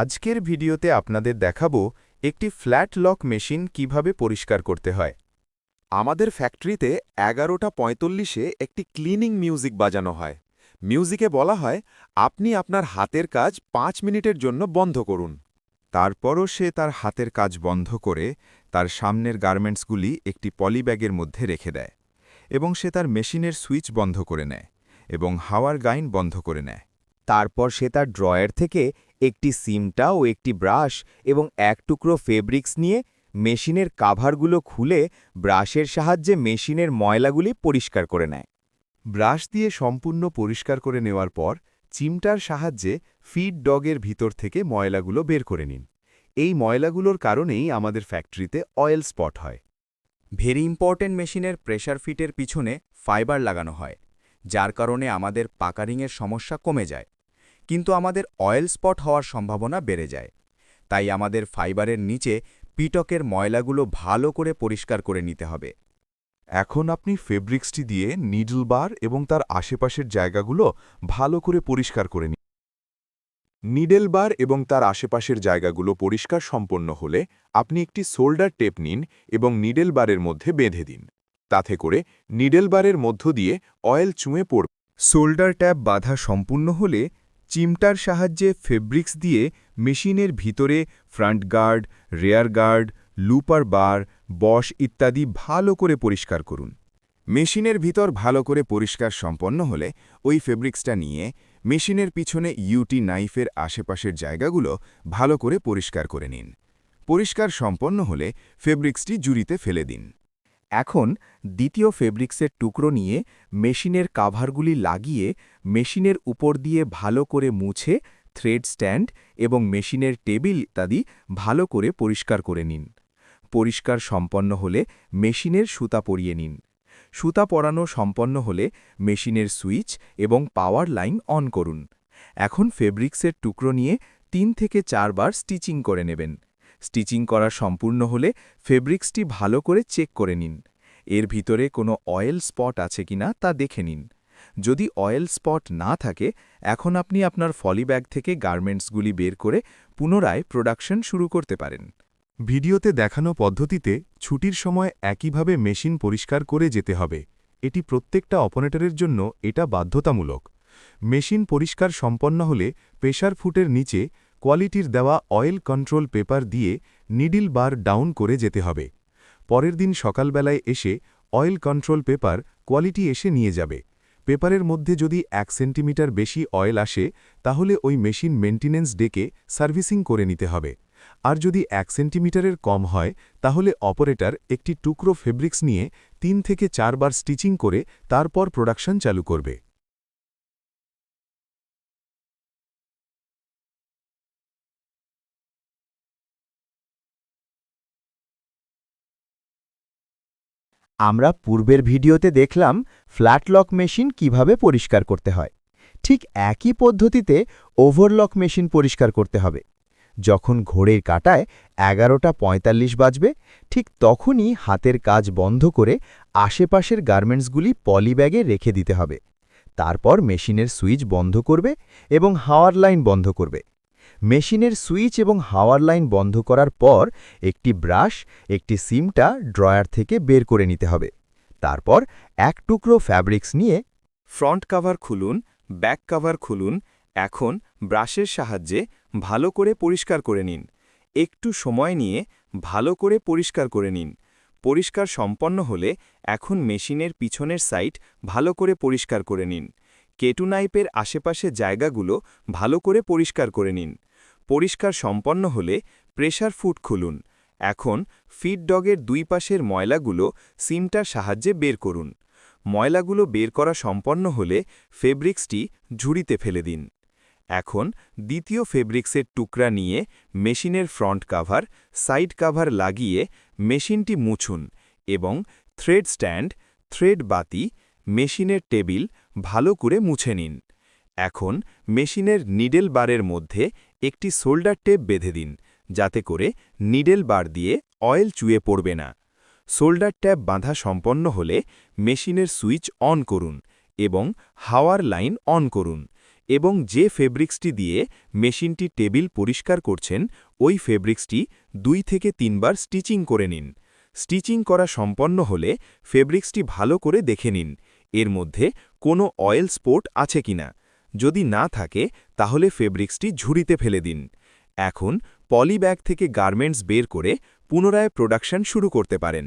আজকের ভিডিওতে আপনাদের দেখাবো একটি ফ্ল্যাট লক মেশিন কীভাবে পরিষ্কার করতে হয়। আমাদের ফ্যাক্টরিতে এগারোটা পঁয়তাল্লিশে একটি ক্লিনিং মিউজিক বাজানো হয়। মিউজিকে বলা হয়, আপনি আপনার হাতের কাজ পাঁচ মিনিটের জন্য বন্ধ করুন। তারপরও সে তার হাতের কাজ বন্ধ করে তার সামনের গার্মেন্টসগুলি একটি পলিব্যাগের মধ্যে রেখে দেয় এবং সে তার মেশিনের সুইচ বন্ধ করে নেয় এবং হাওয়ার গাইন বন্ধ করে নেয়। তারপর সে তার ড্রয়ার থেকে একটি সিমটা ও একটি ব্রাশ এবং এক টুকরো ফেব্রিক্স নিয়ে মেশিনের কাভারগুলো খুলে ব্রাশের সাহায্যে মেশিনের ময়লাগুলি পরিষ্কার করে নেয়। ব্রাশ দিয়ে সম্পূর্ণ পরিষ্কার করে নেওয়ার পর চিমটার সাহায্যে ফিড ডগের ভিতর থেকে ময়লাগুলো বের করে নিন। এই ময়লাগুলোর কারণেই আমাদের ফ্যাক্টরিতে অয়েল স্পট হয়। ভেরি ইম্পর্ট্যান্ট মেশিনের প্রেশার ফিটের পিছনে ফাইবার লাগানো হয়। যার কারণে আমাদের পাকারিংয়ের সমস্যা কমে যায়। কিন্তু আমাদের অয়েল স্পট হওয়ার সম্ভাবনা বেড়ে যায়। তাই আমাদের ফাইবারের নিচে পিটকের ময়লাগুলো ভালো করে পরিষ্কার করে নিতে হবে। এখন আপনি ফেব্রিক্সটি দিয়ে নিডল বার এবং তার আশেপাশের জায়গাগুলো ভালো করে পরিষ্কার করে নিন। নিডেল বার এবং তার আশেপাশের জায়গাগুলো পরিষ্কার সম্পন্ন হলে আপনি একটি সোল্ডার টেপ নিন এবং নিডেল বারের মধ্যে বেঁধে দিন। তাতে করে নিডেলবারের মধ্য দিয়ে অয়েল চুঁয়ে পড়বে। সোল্ডার ট্যাপ বাধা সম্পূর্ণ হলে চিমটার সাহায্যে ফেব্রিক্স দিয়ে মেশিনের ভিতরে front guard, rear guard, looper bar বশ ইত্যাদি ভালো করে পরিষ্কার করুন। মেশিনের ভিতর ভালো করে পরিষ্কার সম্পন্ন হলে ওই ফেব্রিক্সটা নিয়ে মেশিনের পিছনে ইউটি নাইফের আশেপাশের জায়গাগুলো ভালো করে পরিষ্কার করে নিন। পরিষ্কার সম্পন্ন হলে ফেব্রিক্সটি জুড়িতে ফেলে দিন। এখন দ্বিতীয় ফেব্রিক্সের টুকরো নিয়ে মেশিনের কাভারগুলি লাগিয়ে মেশিনের উপর দিয়ে ভালো করে মুছে থ্রেড স্ট্যান্ড এবং মেশিনের টেবিল ইত্যাদি ভালো করে পরিষ্কার করে নিন। পরিষ্কার সম্পন্ন হলে মেশিনের সুতা পরিয়ে নিন। সুতা পরানো সম্পন্ন হলে মেশিনের সুইচ এবং পাওয়ার লাইন অন করুন। এখন ফেব্রিক্সের টুকরো নিয়ে তিন থেকে চারবার স্টিচিং করে নেবেন। স্টিচিং করা সম্পূর্ণ হলে ফেব্রিক্সটি ভালো করে চেক করে নিন। এর ভিতরে কোনো অয়েল স্পট আছে কিনা তা দেখে নিন। যদি অয়েল স্পট না থাকে, এখন আপনি আপনার ফলিব্যাগ থেকে গার্মেন্টসগুলি বের করে পুনরায় প্রোডাকশন শুরু করতে পারেন। ভিডিওতে দেখানো পদ্ধতিতে ছুটির সময় একইভাবে মেশিন পরিষ্কার করে যেতে হবে। এটি প্রত্যেকটা অপারেটরের জন্য এটা বাধ্যতামূলক। মেশিন পরিষ্কার সম্পন্ন হলে প্রেশার ফুটের নিচে কোয়ালিটির দেওয়া অয়েল কন্ট্রোল পেপার দিয়ে নিডিল বার ডাউন করে যেতে হবে। পরের দিন সকালবেলায় এসে অয়েল কন্ট্রোল পেপার কোয়ালিটি এসে নিয়ে যাবে। পেপারের মধ্যে যদি এক সেন্টিমিটার বেশি অয়েল আসে, তাহলে ওই মেশিন মেনটেন্যান্স ডেকে সার্ভিসিং করে নিতে হবে। আর যদি এক সেন্টিমিটারের কম হয়, তাহলে অপারেটর একটি টুকরো ফেব্রিক্স নিয়ে তিন থেকে চারবার স্টিচিং করে তারপর প্রোডাকশন চালু করবে। আমরা পূর্বের ভিডিওতে দেখলাম ফ্ল্যাটলক মেশিন কীভাবে পরিষ্কার করতে হয়। ঠিক একই পদ্ধতিতে ওভারলক মেশিন পরিষ্কার করতে হবে। যখন ঘোড়ের কাটায় এগারোটা পঁয়তাল্লিশ বাজবে, ঠিক তখনই হাতের কাজ বন্ধ করে আশেপাশের গার্মেন্টসগুলি পলিব্যাগে রেখে দিতে হবে। তারপর মেশিনের সুইচ বন্ধ করবে এবং হাওয়ার লাইন বন্ধ করবে। মেশিনের সুইচ এবং হাওয়ার লাইন বন্ধ করার পর একটি ব্রাশ, একটি সিমটা ড্রয়ার থেকে বের করে নিতে হবে। তারপর এক টুকরো ফ্যাব্রিক্স নিয়ে ফ্রন্ট কাভার খুলুন, ব্যাক কাভার খুলুন, এখন ব্রাশের সাহায্যে ভালো করে পরিষ্কার করে নিন। একটু সময় নিয়ে ভালো করে পরিষ্কার করে নিন। পরিষ্কার সম্পন্ন হলে এখন মেশিনের পিছনের সাইট ভালো করে পরিষ্কার করে নিন। কেটু নাইপের আশেপাশে জায়গাগুলো ভালো করে পরিষ্কার করে নিন। পরিষ্কার সম্পন্ন হলে প্রেশার ফুট খুলুন। এখন ফিড ডগের দুই পাশের ময়লাগুলো সিমটার সাহায্যে বের করুন। ময়লাগুলো বের করা সম্পন্ন হলে ফেব্রিক্সটি ঝুড়িতে ফেলে দিন। এখন দ্বিতীয় ফেব্রিক্সের টুকরা নিয়ে মেশিনের ফ্রন্ট কাভার, সাইড কাভার লাগিয়ে মেশিনটি মুছুন এবং থ্রেড স্ট্যান্ড, থ্রেড বাতি মেশিনের টেবিল ভালো করে মুছে নিন। এখন মেশিনের নিডেল বারের মধ্যে একটি সোল্ডার টেপ বেঁধে দিন, যাতে করে নিডেল বার দিয়ে অয়েল চুয়ে পড়বে না। সোল্ডার ট্যাপ বাঁধা সম্পন্ন হলে মেশিনের সুইচ অন করুন এবং হাওয়ার লাইন অন করুন এবং যে ফেব্রিক্সটি দিয়ে মেশিনটি টেবিল পরিষ্কার করছেন, ওই ফেব্রিক্সটি দুই থেকে তিনবার স্টিচিং করে নিন। স্টিচিং করা সম্পন্ন হলে ফেব্রিক্সটি ভালো করে দেখে নিন এর মধ্যে কোনো অয়েল স্পোর্ট আছে কিনা যদি না থাকে, তাহলে ফেব্রিক্সটি ঝুড়িতে ফেলে দিন। এখন পলিব্যাগ থেকে গার্মেন্টস বের করে পুনরায় প্রোডাকশন শুরু করতে পারেন।